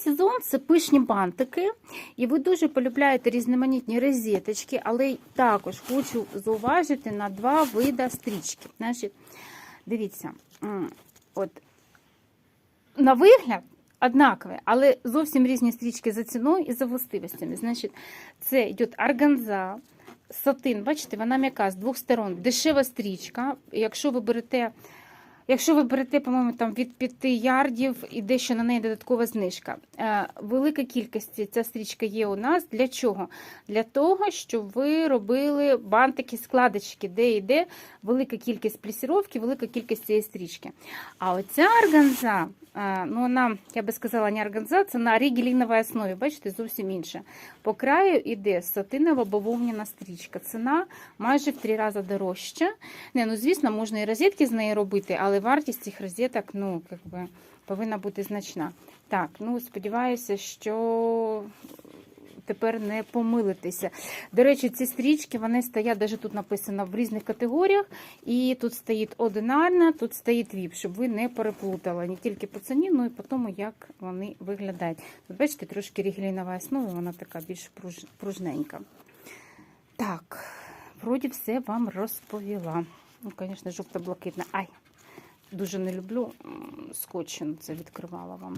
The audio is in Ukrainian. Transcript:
сезон це пишні бантики, і ви дуже полюбляєте різноманітні розеточки, але також хочу зауважити на два вида стрічки. Значить, дивіться, от на вигляд однакові, але зовсім різні стрічки за ціною і за властивостями. Значить, це йде органза, сатин, бачите, вона м'яка з двох сторон, дешева стрічка. Якщо ви берете. Якщо ви берете, по-моєму, там від 5 ярдів і дещо на неї додаткова знижка. Е, Велика кількість ця стрічка є у нас. Для чого? Для того, щоб ви робили бантики, складочки, де йде велика кількість плісіровки, велика кількість цієї стрічки. А оця органза, ну вона, я би сказала, не організація, на рігеліновій основі, бачите, зовсім інше. По краю йде сатинова бавовняна стрічка. Ціна майже в три рази дорожча. Не, ну звісно, можна і розетки з неї робити, але вартість цих розеток, ну, як повинна бути значна. Так, ну сподіваюся, що тепер не помилитися. До речі, ці стрічки вони стоять, навіть тут написано в різних категоріях. І тут стоїть одинарна, тут стоїть віп, щоб ви не переплутали не тільки по ціні, ну і по тому, як вони виглядають. Тут, бачите, трошки рігелінова основа, вона така більш пруж- пружненька. Так, вроді все вам розповіла. Ну, звісно, жовто-блакитна. Ай, дуже не люблю скотчем це відкривала вам.